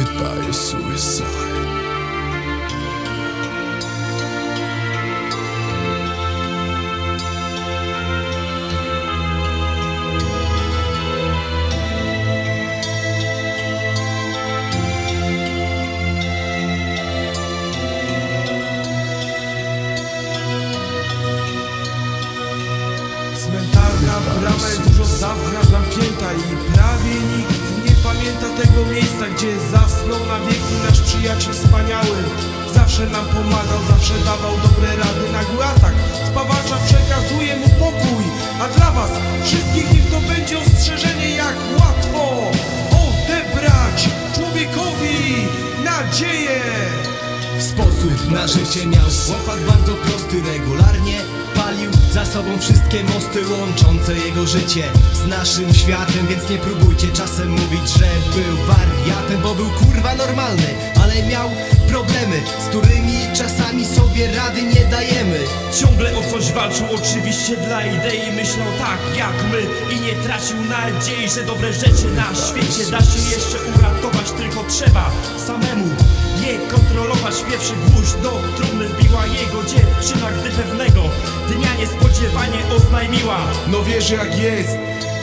A suicide. Cmentarna brama jest dawna zamknięta i prawie nikt pamięta tego miejsca, gdzie zasnął na wieki nasz przyjaciel wspaniały. Zawsze nam pomagał, zawsze dawał dobre rady, nagły atak spawacza przekazuje mu pokój, a dla was wszystkich niech to będzie ostrzeżenie, jak łatwo odebrać człowiekowi nadzieję. Sposób na życie miał chłopak bardzo prosty Regularnie palił za sobą wszystkie mosty łączące jego życie z naszym światem Więc nie próbujcie czasem mówić, że był wariatem Bo był kurwa normalny, ale miał problemy Z którymi czasami sobie rady nie dajemy. Ciągle o coś walczył, oczywiście dla idei Myślał tak jak my i nie tracił nadziei Że dobre rzeczy na świecie da się jeszcze uratować Tylko trzeba samemu kontrolować Pierwszy gwóźdź do trumny wbiła jego dziewczyna Gdy pewnego dnia niespodziewanie oznajmiła. No wiesz jak jest,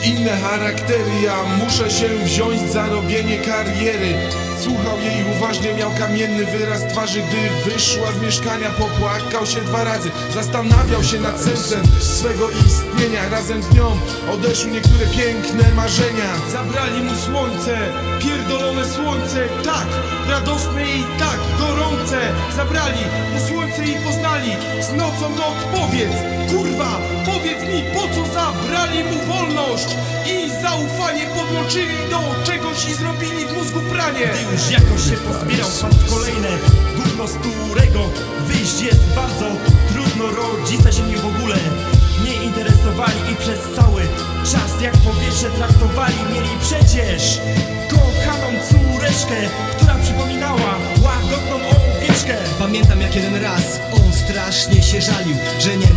inne charaktery. Ja muszę się wziąć za robienie kariery. Słuchał jej uważnie, miał kamienny wyraz twarzy. Gdy wyszła z mieszkania, popłakał się dwa razy. Zastanawiał się nad sensem swego istnienia. Razem z nią odeszły niektóre piękne marzenia. Zabrali mu słońce, pierdolone słońce. Tak, radosne i tak gorące. Zabrali mu słońce i poznali. Z nocą no powiedz, kurwa, powiedz mi po co zabrali mu wolność? I zaufanie podłączyli do czegoś i zrobili w mózgu pranie. Gdy już jakoś się pozbierał w kolejne gówno, z którego wyjść jest bardzo trudno. Rodzice się nim w ogóle nie interesowali I przez cały czas jak powietrze traktowali Mieli przecież. Kochaną córeczkę Która przypominała łagodną owieczkę. Pamiętam jak jeden raz on strasznie się żalił Że nie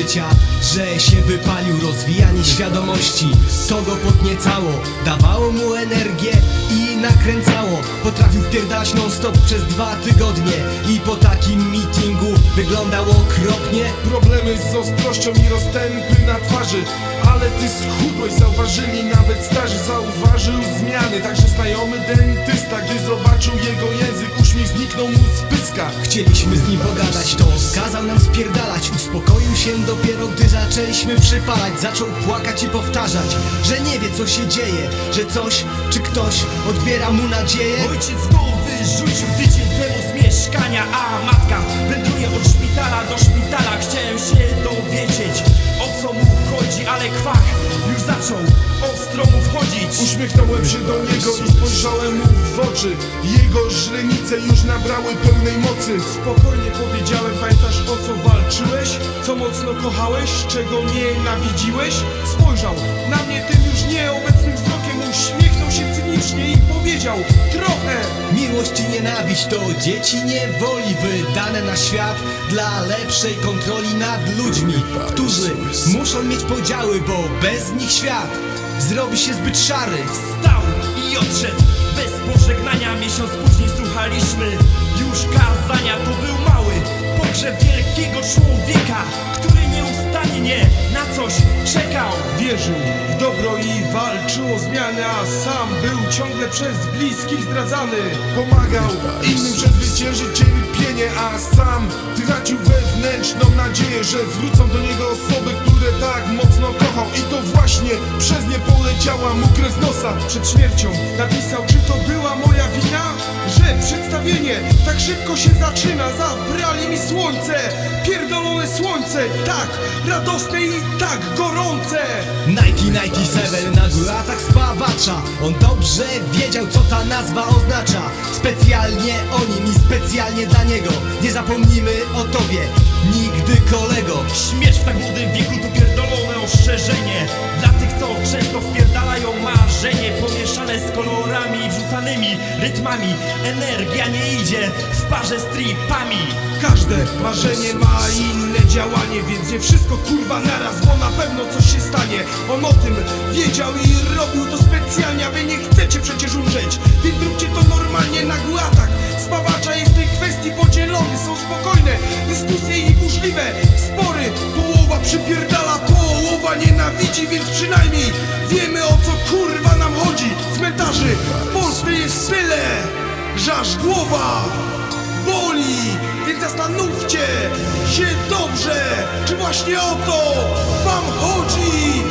życia, że się wypalił Rozwijanie świadomości, to go podniecało Dawało mu energię i nakręcało. Potrafił wpierdalać non stop przez dwa tygodnie I po takim meetingu wyglądał okropnie. Problemy z ostrością i roztępy na twarzy Ale ty schudłeś, zauważyli nawet starzy Zauważył zmiany, także znajomy dentysta Gdy zobaczył jego język, uśmiech zniknął mu z pyska. Chcieliśmy z nim pogadać, to kazał nam spierdalać. Uspokoił się dopiero, gdy zaczęliśmy przypalać Zaczął płakać i powtarzać, że nie wie co się dzieje Że coś czy ktoś odbiera mu nadzieję. Ojciec go wyrzucił tydzień temu z mieszkania A matka wędruje od szpitala do szpitala. Chciałem się dowiedzieć o co mu chodzi Ale kwach już zaczął Uśmiechnąłem się do niego i spojrzałem mu w oczy Jego źrenice już nabrały pełnej mocy Spokojnie powiedziałem, pamiętasz o co walczyłeś? Co mocno kochałeś? Czego nienawidziłeś? Spojrzał na mnie tym już nieobecnym wzrokiem Uśmiechnął się cynicznie i powiedział Trochę! Miłość i nienawiść to dzieci niewoli wydane na świat Dla lepszej kontroli nad ludźmi Którzy muszą mieć podziały, bo bez nich świat Zrobi się zbyt szary Wstał i odszedł. Bez pożegnania Miesiąc później słuchaliśmy. Już kazania To był mały pogrzeb wielkiego człowieka Który nieustannie coś czekał Wierzył w dobro i walczył o zmiany, a sam był ciągle przez bliskich zdradzany. Pomagał innym przezwyciężyć cierpienie, a sam tracił wewnętrzną nadzieję, że wrócą do niego osoby, które tak mocno kochał. I to właśnie przez nie poleciała mu krew nosa. Przed śmiercią napisał, czy to była moja wina, że przedstawienie tak szybko się zaczyna. Zabrali mi słońce, pierdolone słońce, tak radosne i tak gorące. Nike 97 nagły atak spawacza. On dobrze wiedział co ta nazwa oznacza. Specjalnie o nim i specjalnie dla niego. Nie zapomnimy o tobie, nigdy kolego. Śmierć w tak młodym wieku to pierdolone ostrzeżenie. Dla tych co często wpierdalają marzenie Pomieszane z kolorami wrzucanymi rytmami. Energia nie idzie w parze z tripami. Każde marzenie ma inne działanie Więc nie wszystko kurwa naraz, bo na pewno coś się stanie. On o tym wiedział i robił to specjalnie A wy nie chcecie przecież umrzeć. Więc róbcie to normalnie rozpawacza jest w tej kwestii podzielony. Są spokojne dyskusje i burzliwe. Spory Połowa przypierdala, połowa nienawidzi Więc przynajmniej wiemy o co kurwa nam chodzi. Cmentarzy w Polsce jest tyle, że aż głowa boli. Więc zastanówcie się dobrze, czy właśnie o to wam chodzi.